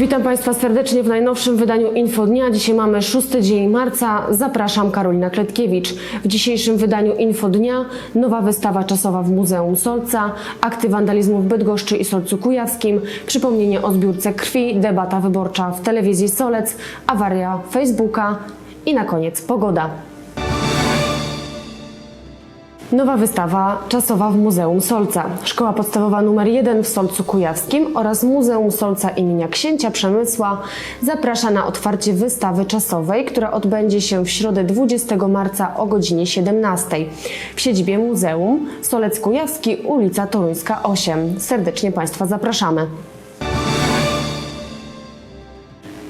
Witam Państwa serdecznie w najnowszym wydaniu Info Dnia. Dzisiaj mamy 6 dzień marca. Zapraszam Karolina Kletkiewicz. W dzisiejszym wydaniu Info Dnia nowa wystawa czasowa w Muzeum Solca, akty wandalizmu w Bydgoszczy i Solcu Kujawskim, przypomnienie o zbiórce krwi, debata wyborcza w telewizji Solec, awaria Facebooka i na koniec pogoda. Nowa wystawa czasowa w Muzeum Solca. Szkoła podstawowa nr 1 w Solcu Kujawskim oraz Muzeum Solca imienia Księcia Przemysła zaprasza na otwarcie wystawy czasowej, która odbędzie się w środę 20 marca o godzinie 17 w siedzibie Muzeum Solec Kujawski, ulica Toruńska 8. Serdecznie Państwa zapraszamy.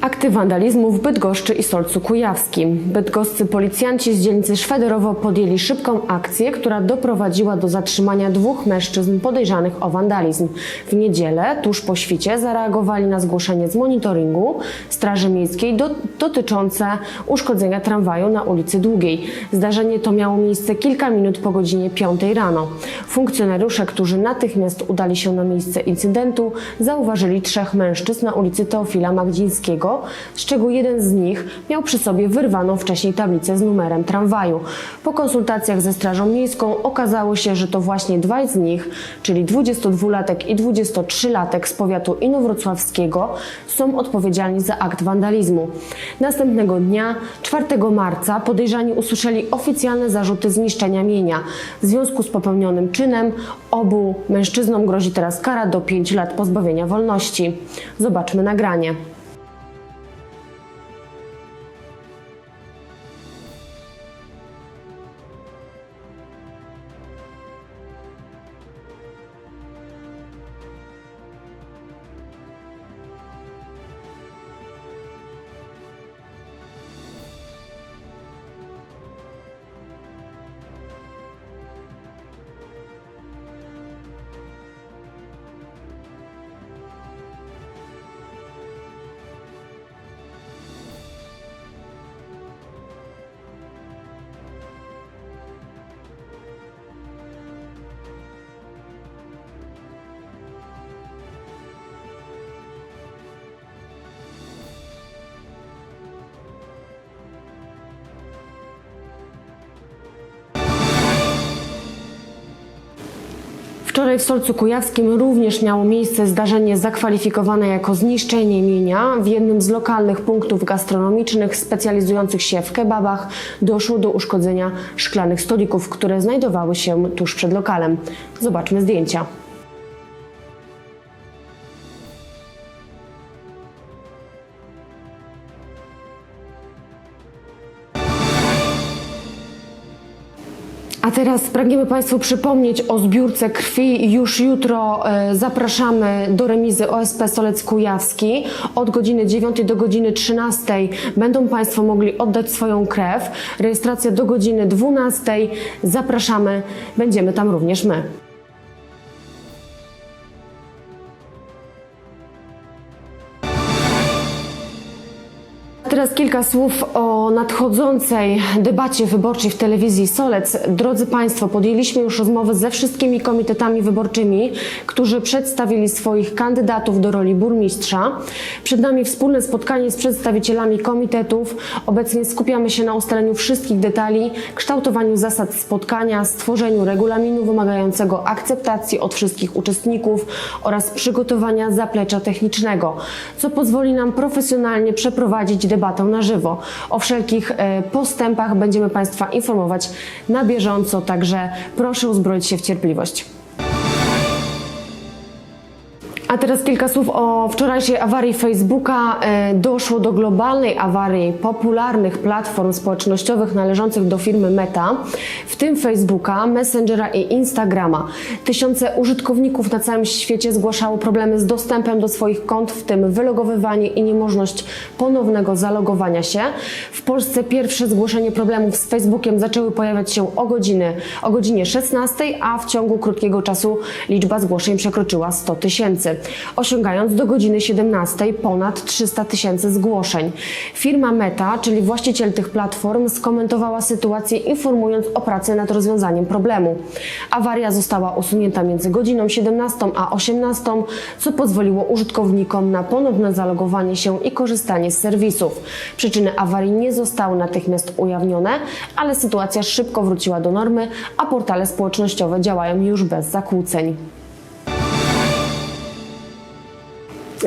Akty wandalizmu w Bydgoszczy i Solcu Kujawskim. Bydgoscy policjanci z dzielnicy Szwederowo podjęli szybką akcję, która doprowadziła do zatrzymania dwóch mężczyzn podejrzanych o wandalizm. W niedzielę, tuż po świcie, zareagowali na zgłoszenie z monitoringu Straży Miejskiej do, dotyczące uszkodzenia tramwaju na ulicy Długiej. Zdarzenie to miało miejsce kilka minut po godzinie 5 rano. Funkcjonariusze, którzy natychmiast udali się na miejsce incydentu, zauważyli trzech mężczyzn na ulicy Teofila Magdzińskiego, z czego jeden z nich miał przy sobie wyrwaną wcześniej tablicę z numerem tramwaju. Po konsultacjach ze Strażą Miejską okazało się, że to właśnie dwaj z nich, czyli 22-latek i 23-latek z powiatu inowrocławskiego, są odpowiedzialni za akt wandalizmu. Następnego dnia, 4 marca, podejrzani usłyszeli oficjalne zarzuty zniszczenia mienia. W związku z popełnionym czynem obu mężczyznom grozi teraz kara do 5 lat pozbawienia wolności. Zobaczmy nagranie. Wczoraj w Solcu Kujawskim również miało miejsce zdarzenie zakwalifikowane jako zniszczenie mienia. W jednym z lokalnych punktów gastronomicznych specjalizujących się w kebabach doszło do uszkodzenia szklanych stolików, które znajdowały się tuż przed lokalem. Zobaczmy zdjęcia. A teraz pragniemy Państwu przypomnieć o zbiórce krwi. Już jutro e, zapraszamy do remizy OSP Solec Kujawski. Od godziny 9 do godziny 13 będą Państwo mogli oddać swoją krew. Rejestracja do godziny 12. Zapraszamy, będziemy tam również my. Teraz kilka słów o nadchodzącej debacie wyborczej w telewizji Solec. Drodzy Państwo, podjęliśmy już rozmowy ze wszystkimi komitetami wyborczymi, którzy przedstawili swoich kandydatów do roli burmistrza. Przed nami wspólne spotkanie z przedstawicielami komitetów. Obecnie skupiamy się na ustaleniu wszystkich detali, kształtowaniu zasad spotkania, stworzeniu regulaminu wymagającego akceptacji od wszystkich uczestników oraz przygotowania zaplecza technicznego, co pozwoli nam profesjonalnie przeprowadzić debatę na żywo. O wszelkich e, postępach będziemy Państwa informować na bieżąco, także proszę uzbroić się w cierpliwość. A teraz kilka słów o wczorajszej awarii Facebooka. E, Doszło do globalnej awarii popularnych platform społecznościowych należących do firmy Meta, w tym Facebooka, Messengera i Instagrama. Tysiące użytkowników na całym świecie zgłaszało problemy z dostępem do swoich kont, w tym wylogowywanie i niemożność ponownego zalogowania się. W Polsce pierwsze zgłoszenie problemów z Facebookiem zaczęły pojawiać się o, godziny, o godzinie 16, a w ciągu krótkiego czasu liczba zgłoszeń przekroczyła 100 tysięcy. Osiągając do godziny 17 ponad 300 tysięcy zgłoszeń. Firma Meta, czyli właściciel tych platform, skomentowała sytuację informując o pracy nad rozwiązaniem problemu. Awaria została usunięta między godziną 17 a 18, co pozwoliło użytkownikom na ponowne zalogowanie się i korzystanie z serwisów. Przyczyny awarii nie zostały natychmiast ujawnione, ale sytuacja szybko wróciła do normy, a portale społecznościowe działają już bez zakłóceń.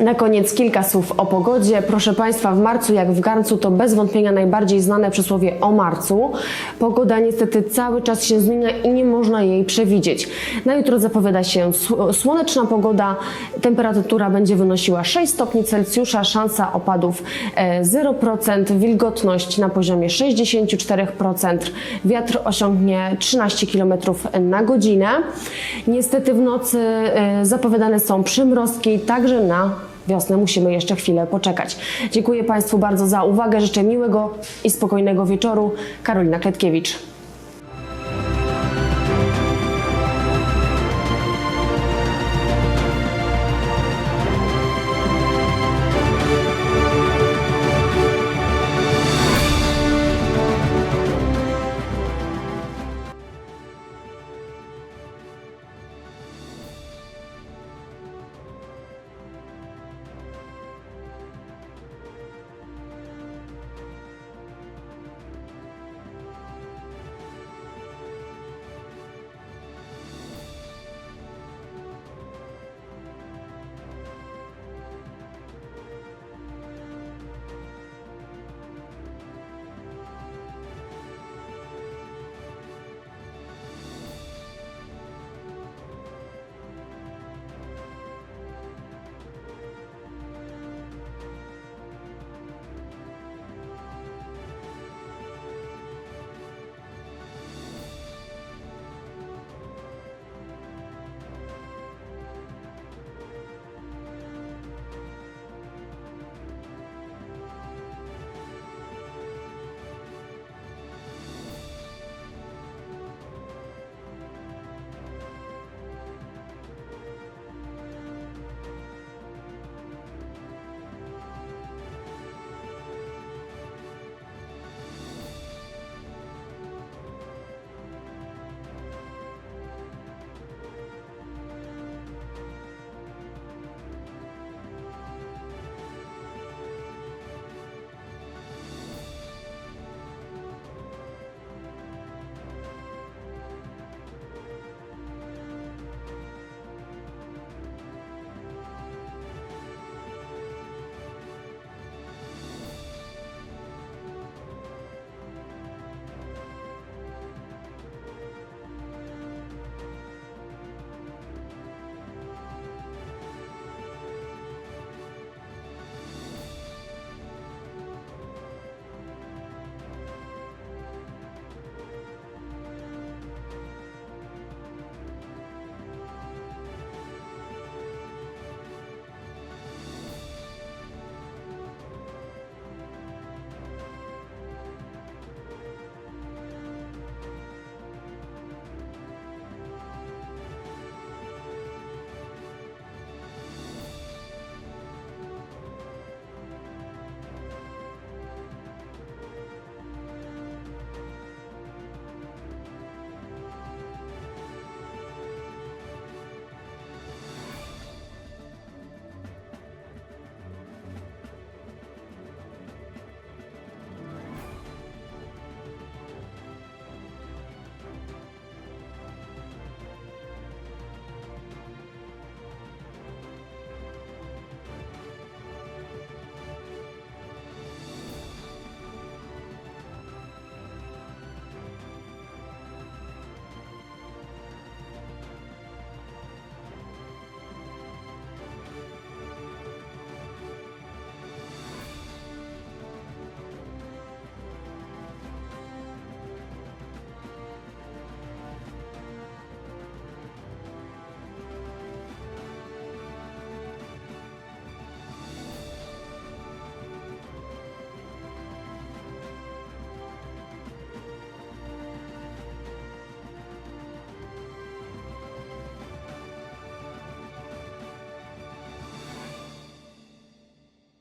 Na koniec kilka słów o pogodzie. Proszę Państwa, w marcu jak w garncu to bez wątpienia najbardziej znane przysłowie o marcu. Pogoda niestety cały czas się zmienia i nie można jej przewidzieć. Na jutro zapowiada się sł- słoneczna pogoda. Temperatura będzie wynosiła 6 stopni Celsjusza, szansa opadów e, 0%, wilgotność na poziomie 64%, wiatr osiągnie 13 km na godzinę. Niestety w nocy e, zapowiadane są przymrozki, także na wiosnę musimy jeszcze chwilę poczekać. Dziękuję Państwu bardzo za uwagę, życzę miłego i spokojnego wieczoru. Karolina Kletkiewicz.